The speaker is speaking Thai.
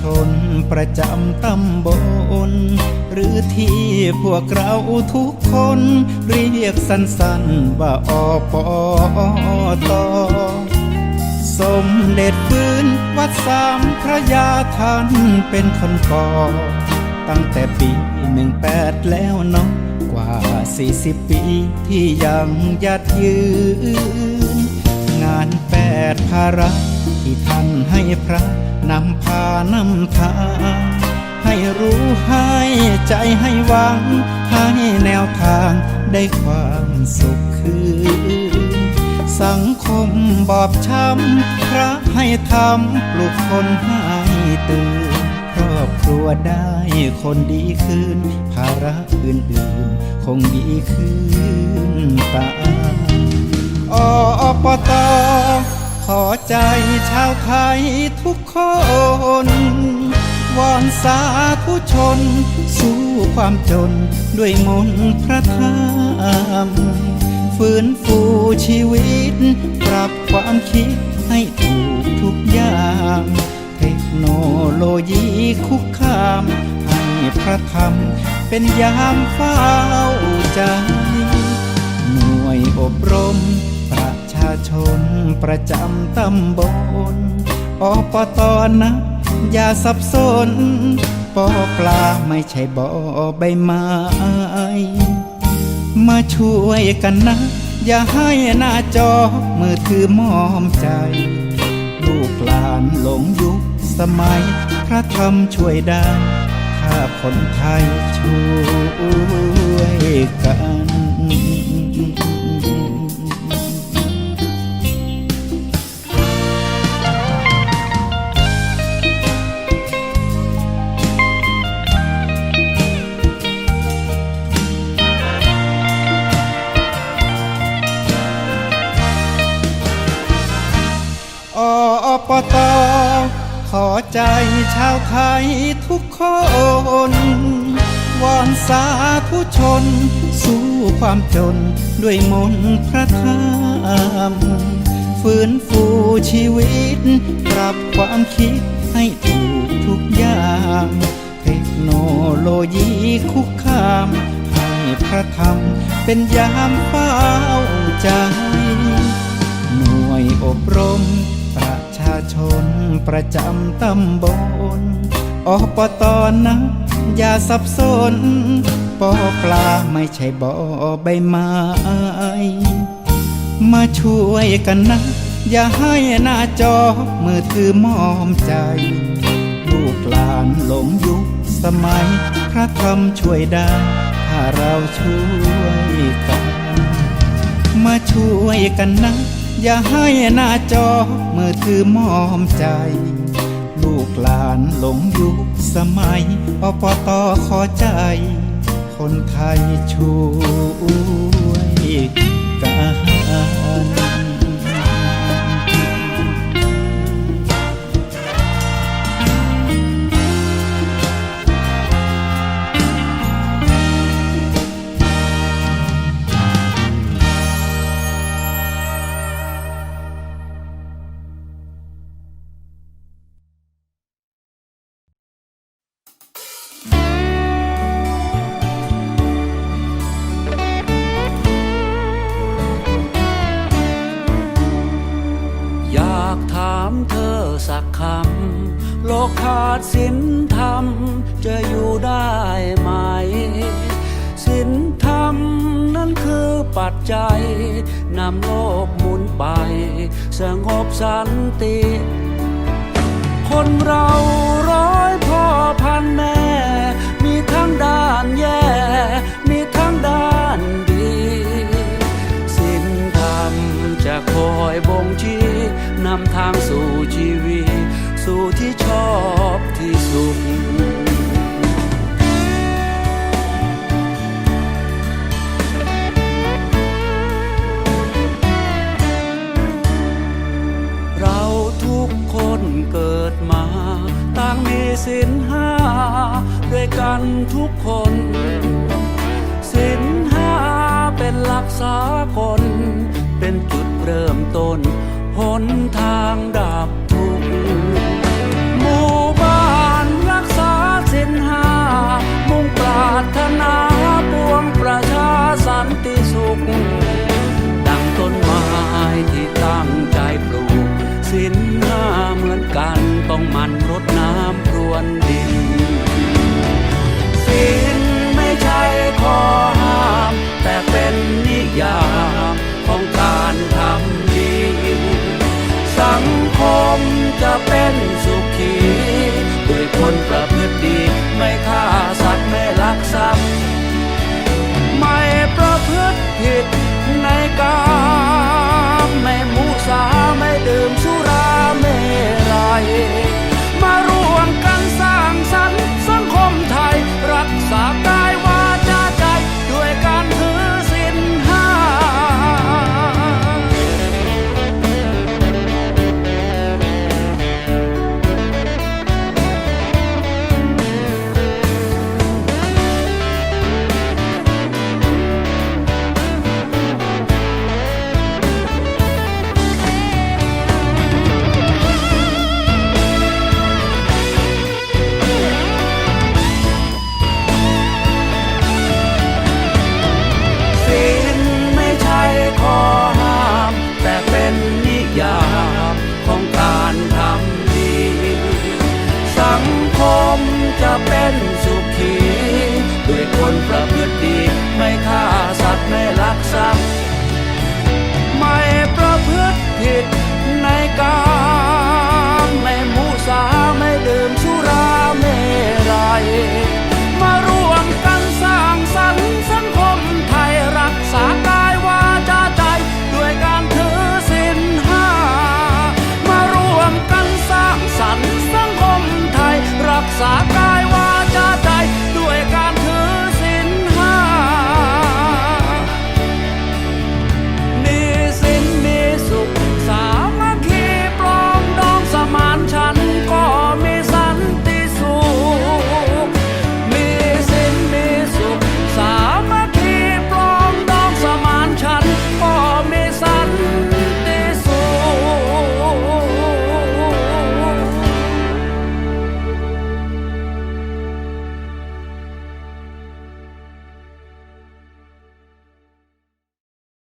ชนประจำตำบล หรือที่พวกเราทุกคน เรียกสั้นๆว่าอปตสมเด็จฟื้นวัดสามพระยาท่านเป็นคนก่อ ตั้งแต่ปีหนึ่งแปดแล้วเนาะกว่าสี่สิบปีที่ยังยัดยืน งานแปดภาระที่ท่านให้พระ นำพานำทางให้รู้ให้ใจให้หวัง ให้แนวทางได้ความสุขคืนสังคมบอบช้ำพระให้ทำปลุกคนให้ตื่นครอบครัวได้คนดีขึ้น ภาระอื่นๆ คงดีขึ้นตามอปตข อใจชาวไทยทุกคน วอนสาธุชน สู้ความจนด้วยมนต์พระธรรมฟื้นฟูชีวิต ปรับความคิดให้ถูกทุกอย่าง เทคโนโลยีคุกคาม ให้พระธรรมเป็นยามเฝ้าใจ หน่วยอบรม ชาชนประจำตำบลอปตอนะ อย่าสับสนปอปลาไม่ใช่บ่อใบไม้ มาช่วยกันนะ อย่าให้หน้าจอมือถือมอมใจ ลูกหลานหลงยุคสมัย พระธรรมช่วยได้ ถ้าคนไทยช่วยกัน ตขอใจชาวไทยทุกคนวอนสาธุชน สู้ความจนด้วยมนพระธรรมฟื้นฟูชีวิต ปรับความคิดให้ถูกทุกอย่าง เทคโนโลยีคุกคาม ให้พระธรรมเป็นยามเฝ้าใจ หน่วยอบรม ชนประจำตำบลอปตอนะ อย่าสับสนปอปลาไม่ใช่บ่อใบไม้มาช่วยกันนะ อย่าให้หน้าจอมือถือมอมใจ ลูกหลานหลงยุคสมัย พระธรรมช่วยได้ ถ้าเราช่วยกัน มาช่วยกันนะ อย่าให้หน้าจอมือถือมอมใจ ลูกหลานหลงยุคสมัยอปตอขอใจ คนไทยช่วยกัน สักคำ โลกขาดสินธรรม จะอยู่ได้ไหม สินธรรมนั้นคือปัจจัยนำโลกหมุนไป สงบสันติ คนเราร้อยพ่อพันแม่ มีทั้งด้านแย่ สินห้าด้วยกันทุกคน สินห้าเป็นหลักสากลเป็นจุดเริ่มต้นหนทางดับ